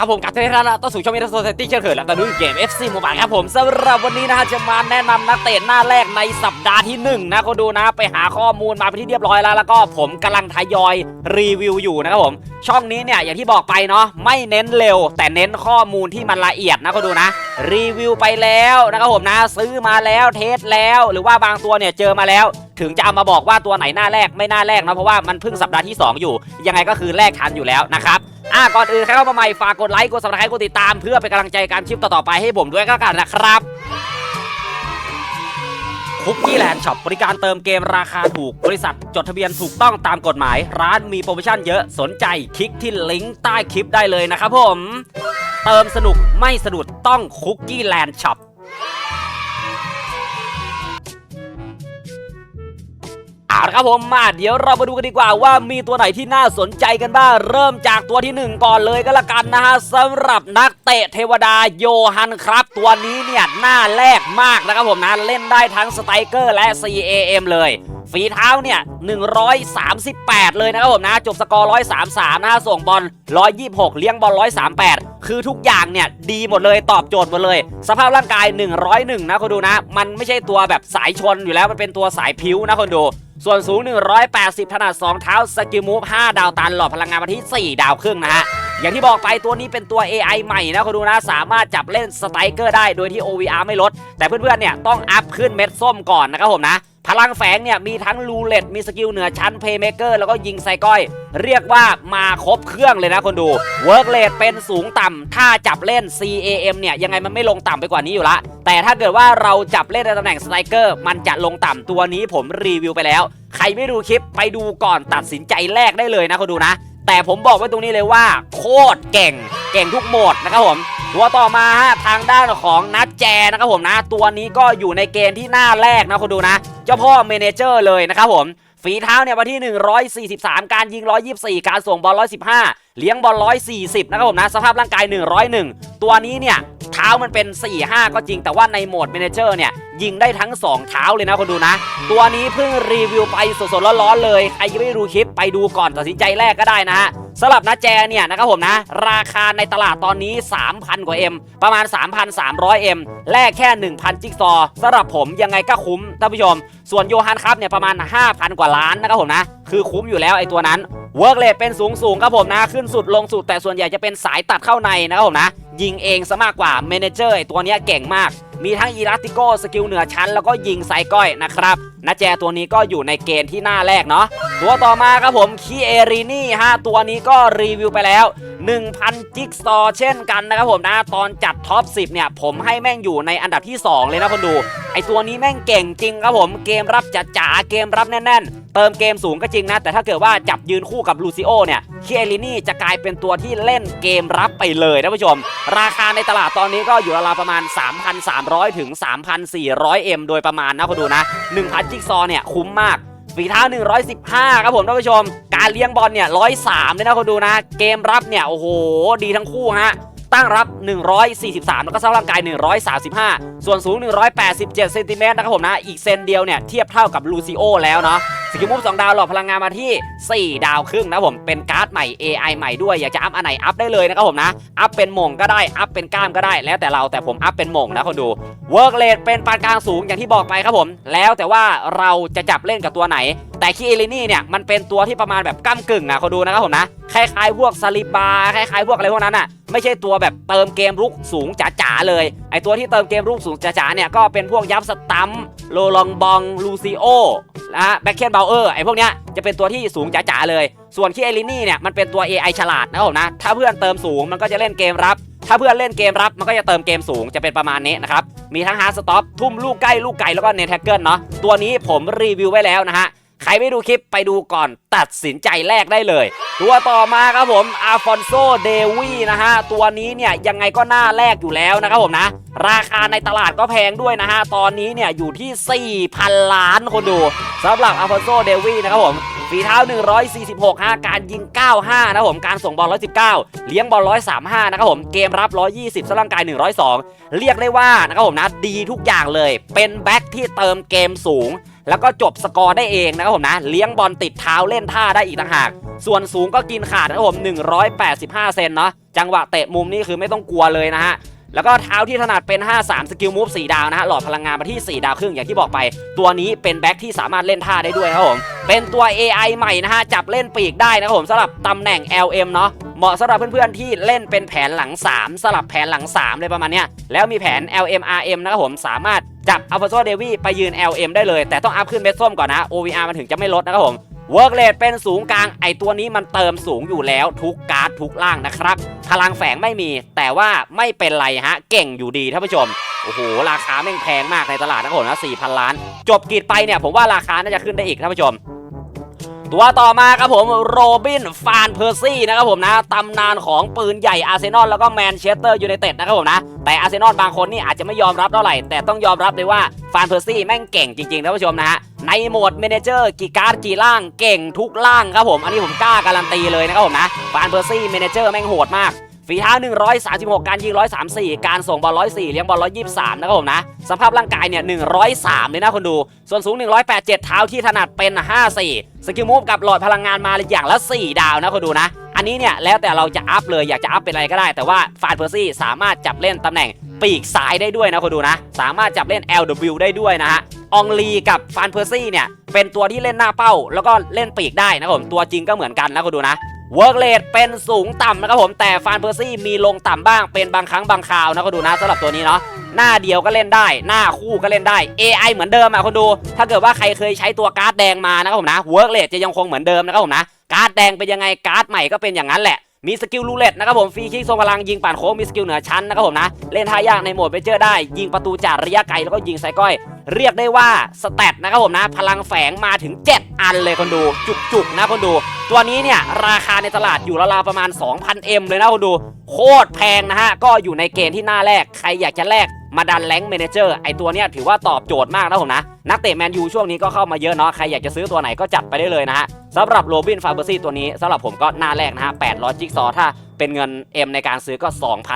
ครับผมกับเทนนะต้อนสู่ช่องมิสโซเซตี้เช่นเคยแล้วตอนนี้เกม FC Mobile ครับผมสำหรับวันนี้นะฮะจะมาแนะนำนักเตะหน้าแรกในสัปดาห์ที่หนึ่งนะคนดูนะไปหาข้อมูลมาเป็นที่เรียบร้อยแล้ว แล้วก็ผมกำลังทยอยรีวิวอยู่นะครับผมช่องนี้เนี่ยอย่างที่บอกไปเนาะไม่เน้นเร็ว แต่เน้นข้อมูลที่มันละเอียดนะคนดูนะ รีวิวไปแล้วนะครับผมนะซื้อมาแล้วเทสแล้ว หรือว่าบางตัวเนี่ยเจอมาแล้วถึงจะเอามาบอกว่าตัวไหนหน้าแรกไม่หน้าแรกนะเพราะว่ามันเพิ่งสัปดาห์ที่ 2 อยู่ ยังไงก็คือแรกทันอยู่แล้วนะครับ อะก่อนอื่นใครเข้ามาใหม่ฝากกดไลค์กดซัครต์กดติดตามเพื่อเป็นกำลังใจการคลิปต่อๆไปให้ผมด้วยก็แล้วกันนะครับคุกกี้แลนด์ช็อปบริการเติมเกมราคาถูก บริษัทจดทะเบียนถูกต้องตามกฎหมาย ร้านมีโปรโมชั่นเยอะสนใจคลิกที่ลิงก์ใต้คลิปได้เลยนะครับผม เติมสนุกไม่สะดุดต้องคุกกี้แลนด์ช็อปาละครับผมมาเดี๋ยวเรามาดูกันดีกว่าว่ามีตัวไหนที่น่าสนใจกันบ้างเริ่มจากตัวที่ 1 ก่อนเลยก็แล้วกันนะฮะสำหรับนักเตะเทวดาโยฮันครับ ตัวนี้เนี่ยหน้าแรกมากนะครับผมนะเล่นได้ทั้งสไตรเกอร์และ CAM เลยฝีเท้าเนี่ย 138 เลยนะครับผมนะ จบสกอร์ 133 นะฮะส่งบอล 126 เลี้ยงบอล 138 คือทุกอย่างเนี่ย ดีหมดเลยตอบโจทย์หมดเลย สภาพร่างกาย 101 นะคนดูนะ มันไม่ใช่ตัวแบบสายชนอยู่แล้ว มันเป็นตัวสายพิ้วนะคนดู ส่วนสูง 180 ถนัด 2 เท้าสกิลมูฟ 5 ดาวตันหลอดพลังงานมาที่ 4 ดาวครึ่งนะฮะ อย่างที่บอกไปตัวนี้เป็นตัว AI ใหม่นะคุณดูนะ สามารถจับเล่นสไตรเกอร์ได้โดยที่ OVR ไม่ลด แต่เพื่อนๆเนี่ยต้องอัพขึ้นเม็ดส้มก่อนนะครับผมนะ พลังแฝงเนี่ยมีทั้งรูเล็ตมีสกิลเหนือชั้นเพย์เมเกอร์แล้วก็ยิงไซก้อย เรียกว่ามาครบเครื่องเลยนะคนดูเวิร์กเลทเป็นสูงต่ำถ้าจับเล่น CAM เนี่ยยังไงมันไม่ลงต่ำไปกว่านี้อยู่ละ แต่ถ้าเกิดว่าเราจับเล่นในตำแหน่งสไตรเกอร์มันจะลงต่ำตัวนี้ผมรีวิวไปแล้ว ใครไม่ดูคลิปไปดูก่อนตัดสินใจแรกได้เลยนะคนดูนะ แต่ผมบอกไว้ตรงนี้เลยว่า โคตรเก่ง เก่งทุกโหมดนะครับผม ตัวต่อมาฮะทางด้านของนัดแจนะครับผมนะ ตัวนี้ก็อยู่ในเกณฑ์ที่หน้าแรกนะคนดูนะ เจ้าพ่อเมเนเจอร์เลยนะครับผมฝีเท้าเนี่ยมาที่ 143 การยิง 124 การส่งบอล 115 เลี้ยงบอล 140 นะครับผมนะ สภาพร่างกาย 101 ตัวนี้เนี่ย เท้ามันเป็น 4-5 ก็จริงแต่ว่าในโหมดเมนเจอร์เนี่ย ยิงได้ทั้ง 2 เท้าเลยนะคนดูนะ ตัวนี้เพิ่งรีวิวไปสดๆร้อนๆเลย ใครยังไม่ได้ดูคลิปไปดูก่อนตัดสินใจแรกก็ได้นะฮะ สำหรับนะแจเนี่ยนะครับผมนะ ราคาในตลาดตอนนี้ 3,000 กว่า M ประมาณ 3,300 M แลกแค่ 1,000 จิ๊กซอสำหรับผมยังไงก็คุ้มท่านผู้ชม ส่วนโยฮันครับเนี่ยประมาณ 5,000 กว่าล้านนะครับผมนะ คือคุ้มอยู่แล้วไอ้ตัวนั้นเวิร์กเลทเป็นสูงสูงครับผมนะ ขึ้นสุดลงสุดแต่ส่วนใหญ่จะเป็นสายตัดเข้าในนะครับผมนะ ยิงเองซะมากกว่าเมนเจอร์ไอ้ตัวเนี้ยเก่งมาก มีทั้งอีลาติโกสกิลเหนือชั้นแล้วก็ยิงไซก้อยนะครับ นะแจตัวนี้ก็อยู่ในเกณฑ์ที่หน้าแรกเนาะตัวต่อมาครับผมคีเอรีนี่ฮะตัวนี้ก็รีวิวไปแล้ว 1,000 จิ๊กซอเช่นกันนะครับผมนะ ตอนจัดท็อป 10 เนี่ย ผมให้แม่งอยู่ในอันดับที่ 2 เลยนะคนดู ไอตัวนี้แม่งเก่งจริงครับผม เกมรับจ๋าเกมรับแน่น ๆ เติมเกมสูงก็จริงนะ แต่ถ้าเกิดว่าจับยืนคู่กับลูซิโอเนี่ยคีเอรินี่จะกลายเป็นตัวที่เล่นเกมรับไปเลยนะผู้ชม ราคาในตลาดตอนนี้ก็อยู่ราวๆประมาณ 3,300 ถึง 3,400 M โดยประมาณนะคนดูนะ 1,000 จิ๊กซอเนี่ยคุ้มมาก ฝีเท้า 115 ครับผมท่านผู้ชม การเลี้ยงบอลเนี่ย 103เลยนะคนดูนะ เกมรับเนี่ย โอ้โห ดีทั้งคู่ฮะ ตั้งรับ 143 แล้วก็สร้างร่างกาย 135 ส่วนสูง 187 เซนติเมตรนะครับผมนะ อีกเซนเดียวเนี่ย เทียบเท่ากับลูซิโอแล้วเนาะ สกิลมูฟ2ดาวหลอดพลังงานมาที่ 4 ดาวครึ่งนะผมเป็นการ์ดใหม่ AI ใหม่ด้วยอยากจะอัพอันไหนอัพได้เลยนะครับผมนะอัพเป็นหม่งก็ได้อัพเป็นกล้ามก็ได้ แล้วแต่เราแต่ผมอัพเป็นหม่งนะคนดูเวิร์กเลทเป็นปานกลางสูงอย่างที่บอกไปครับผม แล้วแต่ว่าเราจะจับเล่นกับตัวไหน แต่คีเอลินี่เนี่ยมันเป็นตัวที่ประมาณแบบก้ากึ่งนะคนดูนะครับผมนะคล้ายๆพวกซาลิบาคล้ายๆพวกอะไรพวกนั้นอะไม่ใช่ตัวแบบเติมเกมรุกสูงจ๋าๆเลยไอตัวที่เติมเกมรุกสูงจ๋าๆเนี่ยก็เป็นพวกยับสตัมโลลองบองลูซิโอนะฮะแบ็คเคนเบลเออร์ไอพวกเนี้ยจะเป็นตัวที่สูงจ๋าๆเลย ส่วนคีเอลินี่เนี่ยมันเป็นตัว AI ฉลาดนะครับผมนะถ้าเพื่อนเติมสูงมันก็จะเล่นเกมรับถ้าเพื่อนเล่นเกมรับมันก็จะเติมเกมสูงจะเป็นประมาณนี้นะครับ มีทั้งฮาร์ดสต็อปทุ่มลูกใกล้ลูกไกลแล้วก็เนทแท็กเกิลเนาะตัวนี้ผมรีวิวไว้แล้วนะฮะ ใครไม่ดูคลิปไปดูก่อนตัดสินใจแรกได้เลย ตัวต่อมาครับผมอาฟอนโซเดวีนะฮะ ตัวนี้เนี่ยยังไงก็หน้าแรกอยู่แล้วนะครับผมนะ ราคาในตลาดก็แพงด้วยนะฮะ ตอนนี้เนี่ยอยู่ที่ 4,000 ล้านคนดูสำหรับอาฟอนโซเดวีนะครับผมฝีเท้า 146ฮะการยิง 95 นะครับผม การส่งบอล 119 เลี้ยงบอล 135 นะครับผม เกมรับ 120สร่างกาย 102 เรียกได้ว่านะครับผมนะ ดีทุกอย่างเลย เป็นแบ็คที่เติมเกมสูง แล้วก็จบสกอร์ได้เองนะครับผมนะ เลี้ยงบอลติดเท้าเล่นท่าได้อีกต่างหาก ส่วนสูงก็กินขาดนะครับผม 185 เซนเนาะ จังหวะเตะมุมนี่คือไม่ต้องกลัวเลยนะฮะแล้วก็เท้าที่ถนัดเป็น 5-3 สกิลมูฟ4ดาวนะฮะ หลอดพลังงานมาที่ 4 ดาวครึ่งอย่างที่บอกไป ตัวนี้เป็นแบ็คที่สามารถเล่นท่าได้ด้วยครับผม เป็นตัว AI ใหม่นะฮะ จับเล่นปีกได้นะครับผมสำหรับตำแหน่ง LM เนาะ เหมาะสำหรับเพื่อนๆที่เล่นเป็นแผนหลัง 3 สลับแผนหลัง3เลยประมาณเนี้ย แล้วมีแผน LM RM นะครับผมสามารถ จับอัลฟาโซเดวีไปยืน LM ได้เลย แต่ต้องอัพขึ้นเม็ดส้มก่อนนะ OVR มันถึงจะไม่ลดนะครับผมเวิร์กเลทเป็นสูงกลางไอตัวนี้มันเติมสูงอยู่แล้วทุกการ์ดทุกล่างนะครับ พลังแฝงไม่มี แต่ว่าไม่เป็นไรฮะ เก่งอยู่ดีท่านผู้ชม โอ้โห ราคาแม่งแพงมากในตลาดนะครับผมนะ4,000ล้าน จบกรีดไปเนี่ยผมว่าราคาน่าจะขึ้นได้อีกท่านผู้ชม ตัวต่อมาครับผมโรบินฟานเพอร์ซี่นะครับผมนะตำนานของปืนใหญ่อาร์เซนอลแล้วก็แมนเชสเตอร์ยูไนเต็ดนะครับผมนะ แต่อาร์เซนอลบางคนนี่อาจจะไม่ยอมรับเท่าไหร่ แต่ต้องยอมรับเลยว่าฟานเพอร์ซี่แม่งเก่งจริงๆท่านผู้ชมนะฮะในโหมดเมเนเจอร์กี่การ์ดกี่ล่างเก่งทุกล่างครับผม อันนี้ผมกล้าการันตีเลยนะครับผมนะฟานเพอร์ซี่เมเนเจอร์แม่งโหดมาก ฝีเท้า 136 การยิง 134 การส่งบอล 104 เลี้ยงบอล 123 นะครับผมนะ สภาพร่างกายเนี่ย 103 เลยนะคนดู ส่วนสูง 187 เท้าที่ถนัดเป็น 54 สกิลมูฟกับหลอดพลังงานมาอย่างละ 4 ดาวนะคนดูนะ อันนี้เนี่ยแล้วแต่เราจะอัพเลยอยากจะอัพเป็นอะไรก็ได้ แต่ว่าฟานเพอร์ซี่สามารถจับเล่นตำแหน่งปีกซ้ายได้ด้วยนะคนดูนะ สามารถจับเล่น LW ได้ด้วยนะฮะองลีกับฟานเพอร์ซี่เนี่ยเป็นตัวที่เล่นหน้าเป้า แล้วก็เล่นปีกได้นะผมตัวจริงก็เหมือนกันนะคนดูนะ เวิร์กเลทเป็นสูงต่ำนะครับผมแต่ฟานเพอร์ซี่มีลงต่ำบ้างเป็นบางครั้งบางคราวนะก็ดูนะสำหรับตัวนี้เนาะหน้าเดียวก็เล่นได้ หน้าคู่ก็เล่นได้ AI เหมือนเดิมอะคนดู ถ้าเกิดว่าใครเคยใช้ตัวการ์ดแดงมานะครับผมนะเวิร์กเลทจะยังคงเหมือนเดิมนะครับผมนะการ์ดแดงเป็นยังไงการ์ดใหม่ก็เป็นอย่างนั้นแหละมีสกิลลูเล็ตนะครับผมฟรีคิกทรงพลังยิงป่านโค้งมีสกิลเหนือชั้นนะครับผมนะ เล่นท่ายากในโหมดเบเจอร์ได้ยิงประตูจากระยะไกลแล้วก็ยิงไซก้อย เรียกได้ว่าสเตตนะครับผมนะ พลังแฝงมาถึง 7 อันเลยคนดู จุกๆนะคนดู ตัวนี้เนี่ย ราคาในตลาดอยู่ราวๆประมาณ 2,000M เลยนะคนดู โคตรแพงนะฮะ ก็อยู่ในเกณฑ์ที่น่าแลกใครอยากจะแลกมาดันแรงเมนเจอร์ไอตัวเนี้ยถือว่าตอบโจทย์มากนะผมนะ นักเตะแมนยูช่วงนี้ก็เข้ามาเยอะเนาะใครอยากจะซื้อตัวไหนก็จัดไปได้เลยนะฮะสำหรับโรบินฟาเบอร์ซี่ตัวนี้สำหรับผมก็น่าแลกนะฮะ800จิ๊กซอว์ถ้า เป็นเงิน M ในการซื้อก็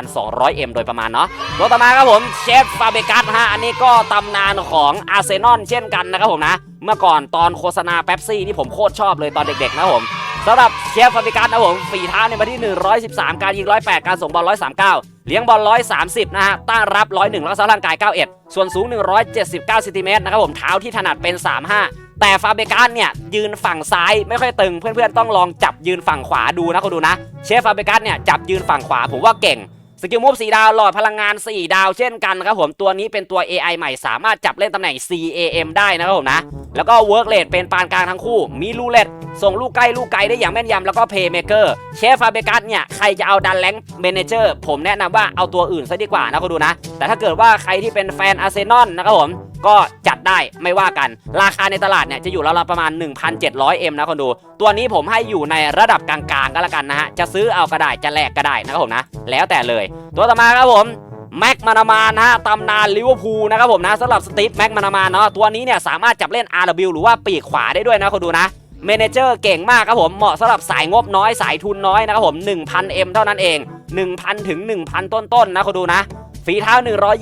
2,200M โดยประมาณเนาะตัวต่อมาครับผมเชฟฟาเบกัสฮะอันนี้ก็ตำนานของอาร์เซนอลเช่นกันนะครับผมนะ เมื่อก่อนตอนโฆษณาเป๊ปซี่นี่ผมโคตรชอบเลยตอนเด็กๆนะผมสำหรับเชฟฟาเบกัสนะผมฝีเท้าในมาที่ 113 การยิง 108 การส่งบอล 139 เลี้ยงบอล 130 นะฮะตั้งรับ 101แล้วก็สร้างร่างกาย 91 ส่วนสูง 179ซนติเมตรนะครับผมเท้าที่ถนัดเป็น 35 แต่ฟาเบกัสเนี่ยยืนฝั่งซ้ายไม่ค่อยตึงเพื่อนๆต้องลองจับยืนฝั่งขวาดูนะคุณดูนะเชฟฟาเบกัสเนี่ยจับยืนฝั่งขวาผมว่าเก่งสกิลมูฟ4ดาวหลอดพลังงาน 4 ดาวเช่นกันครับผมตัวนี้เป็นตัว AI ใหม่สามารถจับเล่นตำแหน่ง CAM ได้นะครับผมนะ แล้วก็เวิร์กเลทเป็นปานกลางทั้งคู่ มีลูเลตส่งลูกใกล้ลูกไกลได้อย่างแม่นยำแล้วก็เพย์เมเกอร์เชฟฟาเบกัสเนี่ย ใครจะเอาดันแรงเมนเจอร์ผมแนะนำว่าเอาตัวอื่นซะดีกว่านะคุณดูนะ แต่ถ้าเกิดว่าใครที่เป็นแฟนอาร์เซนอลนะครับผมก็จัดได้ไม่ว่ากัน ราคาในตลาดเนี่ยจะอยู่ราวๆประมาณ 1,700M นะคนดู ตัวนี้ผมให้อยู่ในระดับกลางๆก็แล้วกันนะฮะ จะซื้อเอาก็ได้จะแลกก็ได้นะครับผมนะ แล้วแต่เลย ตัวต่อมาครับผมแม็กมานามานะฮะตำนานลิเวอร์พูลนะครับผมนะสำหรับสตีฟแม็กมานามานเนาะตัวนี้เนี่ยสามารถจับเล่น RW หรือว่าปีกขวาได้ด้วยนะคนดูนะเมนเจอร์เก่งมากครับผมเหมาะสำหรับสายงบน้อยสายทุนน้อยนะครับผม 1,000M เท่านั้นเอง 1,000 ถึง 1,000 ต้นๆนะคนดูนะ ฝีเท้า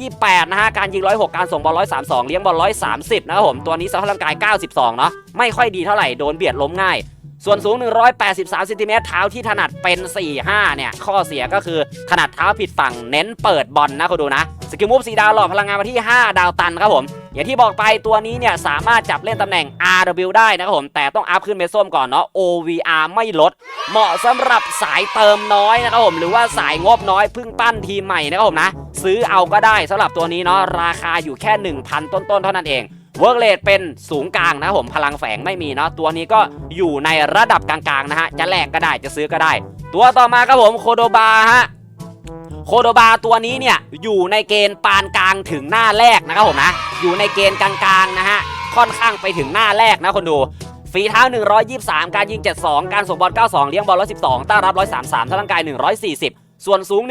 128 นะฮะ การยิง 106 การส่งบอล 132 เลี้ยงบอล 130 นะครับผม ตัวนี้สภาพร่างกาย 92 เนาะ ไม่ค่อยดีเท่าไหร่ โดนเบียดล้มง่าย ส่วนสูง 183ซนติเมตรเท้าที่ถนัดเป็น 4-5 เนี่ย ข้อเสียก็คือถนัดเท้าผิดฝั่งเน้นเปิดบอลนะคุณดูนะ สกิลมูฟสีดาวหลอดพลังงานมาที่ 5 ดาวตันครับผม อย่างที่บอกไปตัวนี้เนี่ย สามารถจับเล่นตำแหน่ง RW ได้นะครับผม แต่ต้องอัพขึ้นเมส้มก่อนเนาะ OVR ไม่ลด เหมาะสำหรับสายเติมน้อยนะครับผม หรือว่าสายงบน้อยพิ่งปั้นทีมใหม่นะครับผมนะ ซื้อเอาก็ได้สำหรับตัวนี้เนาะราคาอยู่แค่ 1,000 ต้นๆเท่านั้นเอง เวิร์กเลทเป็นสูงกลางนะผมพลังแฝงไม่มีเนาะตัวนี้ก็อยู่ในระดับกลางๆนะฮะจะแลกก็ได้จะซื้อก็ได้ ตัวต่อมาครับผมโคโดบาฮะโคโดบาตัวนี้เนี่ยอยู่ในเกณฑ์ปานกลางถึงหน้าแรกนะครับผมนะอยู่ในเกณฑ์กลางๆนะฮะค่อนข้างไปถึงหน้าแรกนะคนดูฝีเท้า 123 การยิง 72 การส่งบอล 92 เลี้ยงบอล 112 ต้านรับ 133ทั้งร่างกาย 140 ส่วนสูง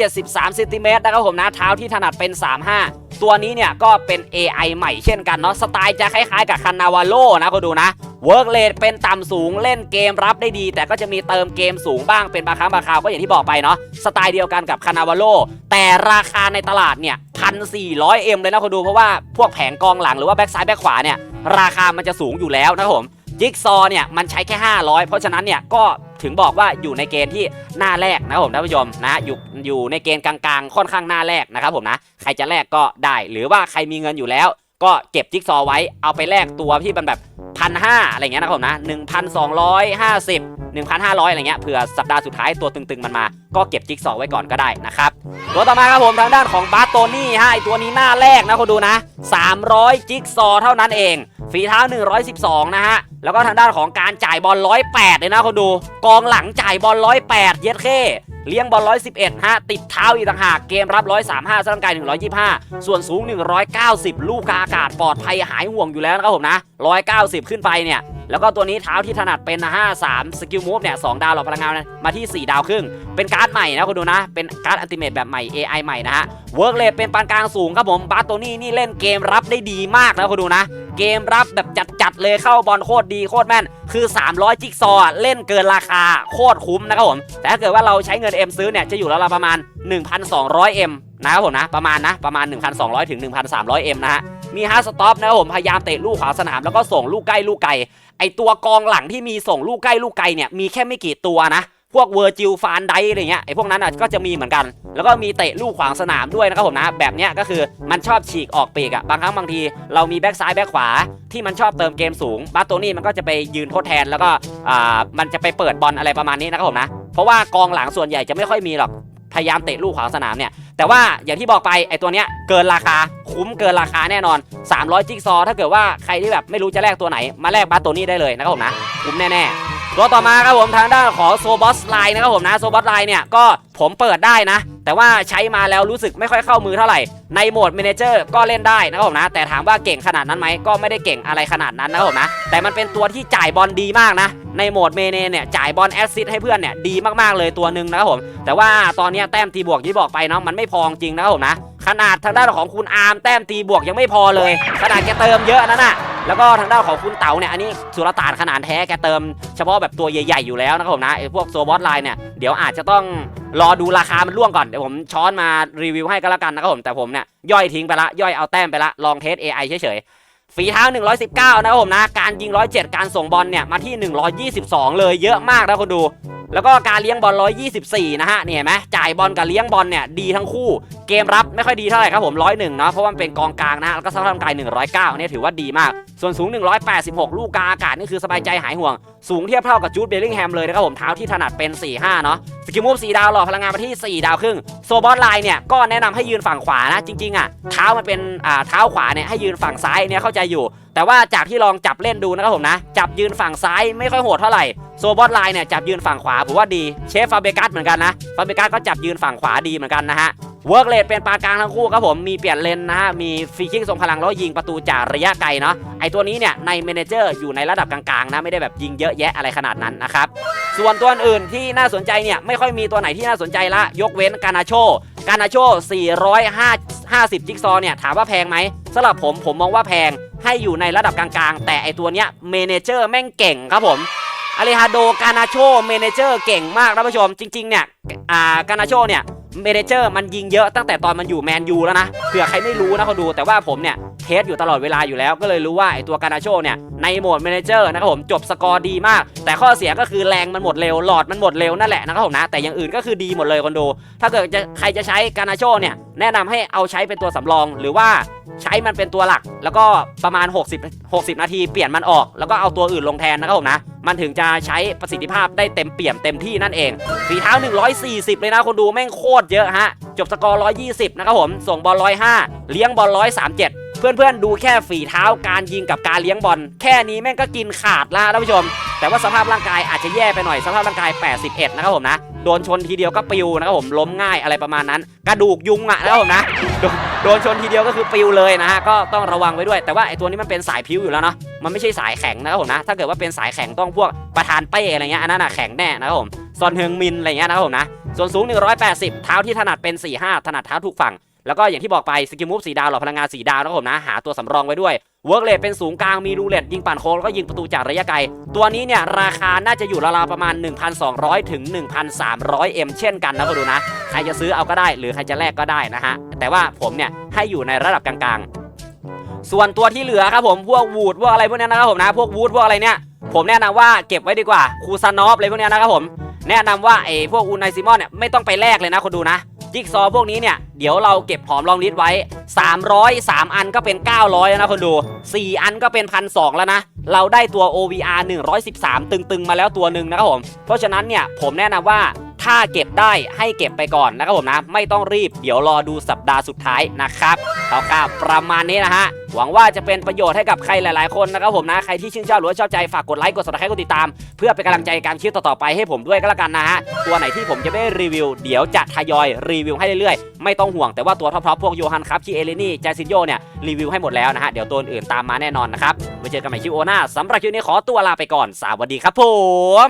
173เซนติเมตรนะครับผมนะเท้าที่ถนัดเป็น 35 ตัวนี้เนี่ยก็เป็น AI ใหม่เช่นกันเนาะสไตล์จะคล้ายๆกับคันนาวาโลนะก็ดูนะเวิร์กเล e เป็นต่ำสูงเล่นเกมรับได้ดี แต่ก็จะมีเติมเกมสูงบ้างเป็นบางครั้งบางคราวก็อย่างที่บอกไปเนาะสไตล์เดียวกันกับคันนาวาโลแต่ราคาในตลาดเนี่ยพันสี่ร้อยเอ็มเลยนะคุณดูเพราะว่าพวกแผงกองหลังหรือว่าแบ็กซ้ายแบ็กขวาเนี่ยราคามันจะสูงอยู่แล้วนะครับผมจิ๊กซอว์เนี่ยมันใช้แค่ 500 เพราะฉะนั้นเนี่ยก็ ถึงบอกว่าอยู่ในเกณฑ์ที่หน้าแรกนะครับผมท่านผู้ชมนะอยู่อยู่ในเกณฑ์กลางๆ ค่อนข้างหน้าแรกนะครับผมนะใครจะแลกก็ได้ หรือว่าใครมีเงินอยู่แล้ว ก็เก็บจิ๊กซอว์ไว้เอาไปแลกตัวที่มันแบบพันห้าอะไรเงี้ยนะครับผมนะ1,250 1,500องร้อยห้าสิบหนึ่งพันห้าร้อยอะไรเงี้ยเผื่อสัปดาห์สุดท้ายตัวตึงๆมันมา ก็เก็บจิ๊กซอว์ไว้ก่อนก็ได้นะครับตัวต่อมาครับผมทางด้านของบาสโตนี่ฮะไอตัวนี้หน้าแรกนะคุณดูนะ 300 จิ๊กซอว์เท่านั้นเอง ฝีเท้า 112 นะฮะ แล้วก็ทางด้านของการจ่ายบอล108เลยนะคุณดูกองหลังจ่ายบอล108เย็ดเข้เลี้ยงบอล111ฮะติดเท้าอีกต่างหากเกมรับ135ร่างกาย125ส่วนสูง190ลูกกาอากาศปลอดภัยหายห่วงอยู่แล้วนะครับผมนะ190ขึ้นไปเนี่ยแล้วก็ตัวนี้เท้าที่ถนัดเป็น 53 สกิลมูฟเนี่ย2ดาวหลอพลังงานมาที่ 4 ดาวครึ่ง เป็นการ์ดใหม่นะคุณดูนะ เป็นการ์ดอัลติเมทแบบใหม่ AI ใหม่นะฮะเวิร์กเลทเป็นปานกลางสูงครับผมบาสโตนี่นี่เล่นเกมรับได้ดีมากนะคุณดูนะ เกมรับแบบจัดๆเลยเข้าบอลโคตรดีโคตรแม่น คือ 300 จิ๊กซอว์เล่นเกินราคาโคตรคุ้มนะครับผมแต่ถ้าเกิดว่าเราใช้เงิน M ซื้อเนี่ยจะอยู่แล้วประมาณ 1,200 M นะครับผมนะประมาณนะประมาณ 1,200ถึง1,300 M นะฮะมีฮาร์ดสต็อปนะครับผมพยายามเตะลูกขวาสนามแล้วก็ส่งลูกใกล้ลูกไกลไอตัวกองหลังที่มีส่งลูกใกล้ลูกไกลเนี่ยมีแค่ไม่กี่ตัวนะ พวกเวอร์จิลฟานไดอะไรเงี้ยไอพวกนั้นอะก็จะมีเหมือนกัน แล้วก็มีเตะลูกขวางสนามด้วยนะครับผมนะ แบบเนี้ยก็คือมันชอบฉีกออกปีกอะบางครั้งบางที เรามีแบ็กซ้ายแบ็กขวาที่มันชอบเติมเกมสูงบาสโตนี่มันก็จะไปยืนทดแทนแล้วก็อ่ามันจะไปเปิดบอลอะไรประมาณนี้นะครับผมนะเพราะว่ากองหลังส่วนใหญ่จะไม่ค่อยมีหรอกพยายามเตะลูกขวางสนามเนี่ยแต่ว่าอย่างที่บอกไปไอตัวเนี้ยเกินราคาคุ้มเกินราคาแน่นอน 300 จิ๊กซอว์ถ้าเกิดว่าใครที่แบบไม่รู้จะแลกตัวไหน มาแลกบาสโตนี่ได้เลยนะครับผมนะคุ้มแน่ๆ ตัวต่อมาครับผมทางด้านของโซบอสไลน์นะครับผมนะโซบอสไลน์เนี่ยก็ผมเปิดได้นะ แต่ว่าใช้มาแล้วรู้สึกไม่ค่อยเข้ามือเท่าไหร่ ในโหมด m ม n เจอร์ก็เล่นได้นะครับผมนะ แต่ถามว่าเก่งขนาดนั้นไหมก็ไม่ได้เก่งอะไรขนาดนั้นนะครับผมนะ แต่มันเป็นตัวที่จ่ายบอลดีมากนะ ในโหมดเมเนเนี่ยจ่ายบอลแอสซิสให้เพื่อนเนี่ยดีมากๆเลยตัวหนึ่งนะครับผม แต่ว่าตอนนี้แต้มตีบวกที่บอกไปเนาะมันไม่พอจริงนะครับผมนะขนาดทางด้านของคุณอาร์มแต้มตีบวกยังไม่พอเลย ขนาดแกเติมเยอะนั่นน่ะ แล้วก็ทางด้านของคุณเต๋าเนี่ยอันนี้สุรต่านขนาดแท้แกเติมเฉพาะแบบตัวใหญ่ๆอยู่แล้วนะครับผมนะไอ้พวกโซบอสไลน์เนี่ยเดี๋ยวอาจจะต้องรอดูราคามันล่วงก่อนเดี๋ยวผมช้อนมารีวิวให้ก็แล้วกันนะครับผมแต่ผมเนี่ยย่อยทิ้งไปละย่อยเอาแต้มไปละลองเทส AI เฉยๆ ฝีเท้า 119 นะครับผมนะ การยิง 107 การส่งบอลเนี่ยมาที่ 122 เลยเยอะมากนะคนดู แล้วก็การเลี้ยงบอล 124 นะฮะนี่เห็นไหมจ่ายบอลกับเลี้ยงบอลเนี่ยดีทั้งคู่ เกมรับไม่ค่อยดีเท่าไหร่ครับผม 101 เนาะเพราะมันเป็นกองกลางนะแล้วก็สภาพร่างกาย 109 เนี่ยถือว่าดีมาก ส่วนสูง 186 ลูกกาอากาศนี่คือสบายใจหายห่วง สูงเทียบเท่ากับจูดเบลลิงแฮมเลยนะครับผมเท้าที่ถนัดเป็น 4-5 เนาะสกิมูฟ4ดาวหล่อพลังงานมาที่ 4 ดาวครึ่งโซบอสไลน์เนี่ยก็แนะนำให้ยืนฝั่งขวานะจริงๆอะเท้ามันเป็นอ่าเท้าขวาเนี่ยให้ยืนฝั่งซ้ายเนี่ยเข้าใจอยู่ แต่ว่าจากที่ลองจับเล่นดูนะครับผมนะ จับยืนฝั่งซ้ายไม่ค่อยโหดเท่าไหร่โซบอสไลน์เนี่ยจับยืนฝั่งขวาผมว่าดีเชฟฟาเบกัสเหมือนกันนะฟาเบกัสก็จับยืนฝั่งขวาดีเหมือนกันนะฮะ เวิร์กเลดเป็นปลากลางทั้งคู่ครับผมมีเปลี่ยนเลนนะฮะมีฟรีคิกทรงพลังแล้วยิงประตูจากระยะไกลเนาะไอตัวนี้เนี่ยในเมนเจอร์อยู่ในระดับกลางๆนะไม่ได้แบบยิงเยอะแยะอะไรขนาดนั้นนะครับส่วนตัวอื่นที่น่าสนใจเนี่ยไม่ค่อยมีตัวไหนที่น่าสนใจละยกเว้นกานาโชกานาโช450จิ๊กซอเนี่ยถามว่าแพงไหมสำหรับผมผมมองว่าแพงให้อยู่ในระดับกลางๆ แต่ไอตัวเนี้ยเมนเจอร์แม่งเก่งครับผมอเลฮาโด กานาโช เมนเจอร์เก่งมากท่านผู้ชม จริงๆ เนี่ย อ่า กานาโช เนี่ย เมเนเจอร์มันยิงเยอะตั้งแต่ตอนมันอยู่แมนยูแล้วนะเผื่อใครไม่รู้นะเขาดูแต่ว่าผมเนี่ย เทสอยู่ตลอดเวลาอยู่แล้ว ก็เลยรู้ว่าไอตัวกานาโชเนี่ยในโหมดเมเนเจอร์นะครับผมจบสกอร์ดีมาก แต่ข้อเสียก็คือแรงมันหมดเร็วหลอดมันหมดเร็วนั่นแหละนะครับผมนะแต่อย่างอื่นก็คือดีหมดเลยคนดู ถ้าเกิดจะใครจะใช้กานาโชเนี่ยแนะนำให้เอาใช้เป็นตัวสำรองหรือว่าใช้มันเป็นตัวหลัก แล้วก็ประมาณ 60 60 นาทีเปลี่ยนมันออก แล้วก็เอาตัวอื่นลงแทนนะครับผมนะมันถึงจะใช้ประสิทธิภาพได้เต็มเปี่ยมเต็มที่นั่นเองฝีเท้า 140 เลยนะคนดูแม่งโคตรเยอะฮะจบสกอร์ 120 นะครับผมส่งบอล 105 เลี้ยงบอล 137 พื่อนๆดูแค่ฝีเท้าการยิงกับการเลี้ยงบอลแค่นี้แม่งก็กินขาดแล้วท่านผู้ชม แต่ว่าสภาพร่างกายอาจจะแย่ไปหน่อยสภาพร่างกาย 81 นะครับผมนะโดนชนทีเดียวก็ปิวนะครับผมล้มง่ายอะไรประมาณนั้น กระดูกยุงอะนะครับผมนะโดนโดนชนทีเดียวก็คือปิวเลยนะฮะก็ต้องระวังไว้ด้วย แต่ว่าไอ้ตัวนี้มันเป็นสายพิวอยู่แล้วเนาะมันไม่ใช่สายแข็งนะครับผมนะถ้าเกิดว่าเป็นสายแข็งต้องพวกประธานเป้อะไรเงี้ยอันนั้นอะแข็งแน่นะครับผมซอนเฮงมินอะไรเงี้ยนะครับผมนะส่วนสูง 180 เท้าที่ถนัดเป็น 4-5 ถนัดเท้าถูกฝั่ง แล้วก็อย่างที่บอกไปสกิลมูฟสีดาวหลอดพลังงานสีดาวนะครับผมนะหาตัวสำรองไว้ด้วยเวิร์กเลทเป็นสูงกลางมีรูเลตยิงปั่นโค้งแล้วก็ยิงประตูจากระยะไกล ตัวนี้เนี่ยราคาน่าจะอยู่ราวๆประมาณ 1,200 ถึง 1,300 M เช่นกันนะคุณดูนะ ใครจะซื้อเอาก็ได้ หรือใครจะแลกก็ได้นะฮะ แต่ว่าผมเนี่ยให้อยู่ในระดับกลางๆ ส่วนตัวที่เหลือครับผมพวกวูดพวกอะไรพวกนี้นะครับผมนะพวกวูดพวกอะไรเนี่ยผมแนะนำว่าเก็บไว้ดีกว่าคูซานอฟอะไรพวกนี้นะครับผมแนะนำว่าไอ้พวกอูไนซิมอนเนี่ยไม่ต้องไปแลกเลยนะคนดูนะจิ๊กซอพวกนี้เนี่ยเดี๋ยวเราเก็บหอมรอมริดไว้ 300 3 อันก็เป็น 900 แล้วนะคนดู 4 อันก็เป็นพันสแล้วนะ เราได้ตัว OVR 113 ตึงๆ มาแล้วตัวหนึ่งนะครับผม เพราะฉะนั้นเนี่ยผมแนะนำว่าถ้าเก็บได้ให้เก็บไปก่อนนะครับผมนะ ไม่ต้องรีบเดี๋ยวรอดูสัปดาห์สุดท้ายนะครับคร่าวๆประมาณนี้นะฮะ หวังว่าจะเป็นประโยชน์ให้กับใครหลาย ๆ คนนะครับผมนะ ใครที่ชื่นชอบหรือว่าชอบใจฝากกดไลค์กด subscribe กดติดตาม เพื่อเป็นกำลังใจการคลิปต่อๆไปให้ผมด้วยก็แล้วกันนะฮะตัวไหนที่ผมจะไม่รีวิว เดี๋ยวจะทยอยรีวิวให้เรื่อยๆ ไม่ต้องห่วงแต่ว่าตัวท็อปๆพวกโยฮันครับคีเอเลนี่จซินโยเนี่ยรีวิวให้หมดแล้วนะฮะเดี๋ยวตัวอื่นตามมาแน่นอนนะครับไว้เจอกันใหม่คลิปโอหน้าสำหรับคลิปนี้ขอตัวลาไปก่อนสวัสดีครับผม